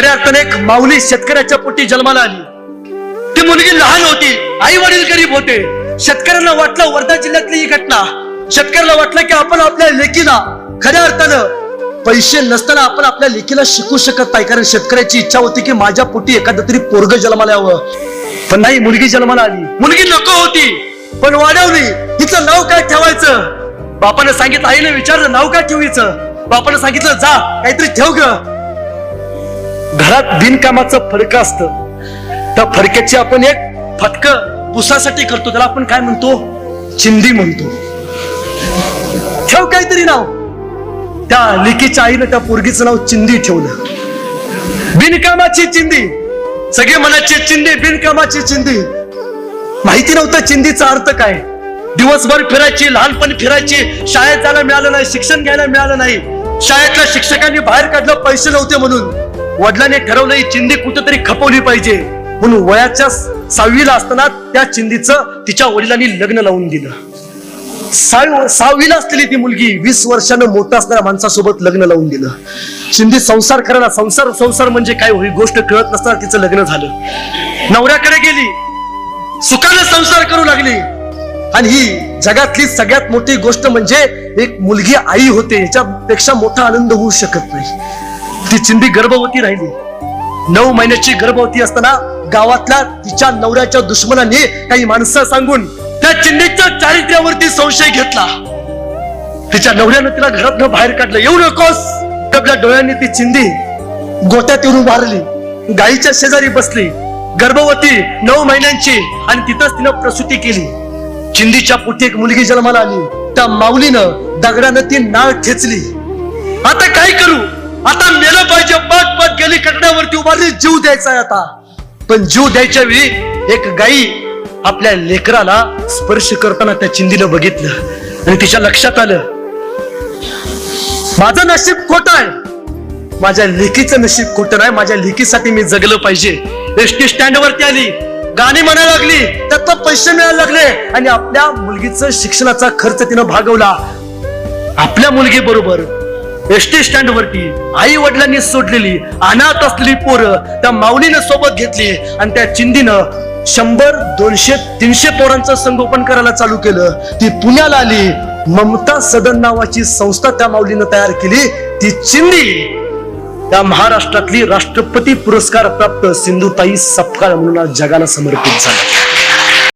खऱ्या अर्थाने एक माऊली शेतकऱ्याच्या पोटी जन्माला आली. ती मुलगी लहान होती आई वडील गरीब होते. शेतकऱ्यांना वाटलं वर्धा जिल्ह्यातली ही घटना. शेतकऱ्याला वाटलं की आपण आपल्या लेकीला खऱ्या अर्थानं पैसे नसताना आपण आपल्या लेकीला शिकू शकत नाही. कारण शेतकऱ्याची इच्छा होती की माझ्या पोटी एखादं तरी पोरग जन्माला यावं. पण नाही मुलगी जन्माला आली. मुलगी नको होती पण वाढवली. हिचं नाव काय ठेवायचं? बापानं सांगितलं आईने विचारलं नाव काय ठेवायचं? बापानं सांगितलं जा काहीतरी ठेव ग. घरात बिनकामाचं फडकं असतं. त्या फडक्याची आपण एक फटक पुसासाठी करतो त्याला आपण काय म्हणतो? चिंदी म्हणतो. ठेव काहीतरी नाव. त्या लिकीच्या आईनं त्या पोरगीचं नाव चिंदी ठेवलं. बिनकामाची चिंदी. सगळे मनाची चिंदी बिनकामाची चिंदी. माहिती नव्हतं चिंदीचा अर्थ काय. दिवसभर फिरायची लहानपणी फिरायची शाळेत जायला मिळालं नाही शिक्षण घ्यायला मिळालं नाही. शाळेतल्या शिक्षकांनी बाहेर काढलं पैसे नव्हते म्हणून. वडिलांनी ठरवलं ही चिंदी कुठेतरी खपवली पाहिजे. म्हणून वयाच्या सहावीला असताना त्या चिंदीचं तिच्या वडिलांनी लग्न लावून दिलं. सहावीला असलेली ती मुलगी वीस वर्षानं मोठा असणाऱ्या माणसासोबत लग्न लावून दिलं. चिंदी संसार करायला संसार संसार म्हणजे काय होई गोष्ट कळत नसताना तिचं लग्न झालं. नवऱ्याकडे गेली सुखाने संसार करू लागली. आणि ही जगातली सगळ्यात मोठी गोष्ट म्हणजे एक मुलगी आई होते याच्यापेक्षा मोठा आनंद होऊ शकत नाही. ती चिंदी गर्भवती राहिली. नऊ महिन्याची गर्भवती असताना गावातल्या तिच्या नवऱ्याच्या दुश्मनांनी काही माणसं सांगून त्या चिंदीच्या चारित्र्यावरती संशय घेतला. तिच्या नवऱ्यानं तिला घरातनं बाहेर काढलं. येऊ नकोस. आपल्या डोळ्यांनी ती चिंदी गोट्यात येऊन मारली गाईच्या शेजारी बसली. गर्भवती नऊ महिन्यांची आणि तिथंच तिनं प्रसूती केली. चिंदीच्या पोटी एक मुलगी जन्माला आली. त्या माऊलीनं दगडानं ती नाळ ठेचली आता काय करू? आता मेलं पाहिजे पट पट गेली कटड्यावरती उभारली जीव द्यायचा आहे आता. पण जीव द्यायच्या वेळी एक गाई आपल्या लेकराला स्पर्श करताना त्या चिंदीनं बघितलं. आणि तिच्या लक्षात आलं माझं नशीब खोट आहे. माझ्या लेकीचं नशीब खोटं नाही. माझ्या लेकीसाठी मी जगलं पाहिजे. एस टी स्टँड वरती आली गाणी म्हणायला लागली त्यात पैसे मिळायला लागले आणि आपल्या मुलगीचं शिक्षणाचा खर्च तिनं भागवला. आपल्या मुलगी बरोबर एस टी स्टँड वरती आई वडिलांनी सोडलेली अनाथ असलेली पोरं त्या माऊलीनं सोबत घेतली आणि त्या चिंदीनं शंभर दोनशे तीनशे पोरांचं संगोपन करायला चालू केलं. ती पुण्याला आली. ममता सदन नावाची संस्था त्या माऊलीनं तयार केली. ती चिंदी त्या महाराष्ट्रातली राष्ट्रपती पुरस्कार प्राप्त सिंधुताई सपकाळ म्हणून जगाला समर्पित झाली.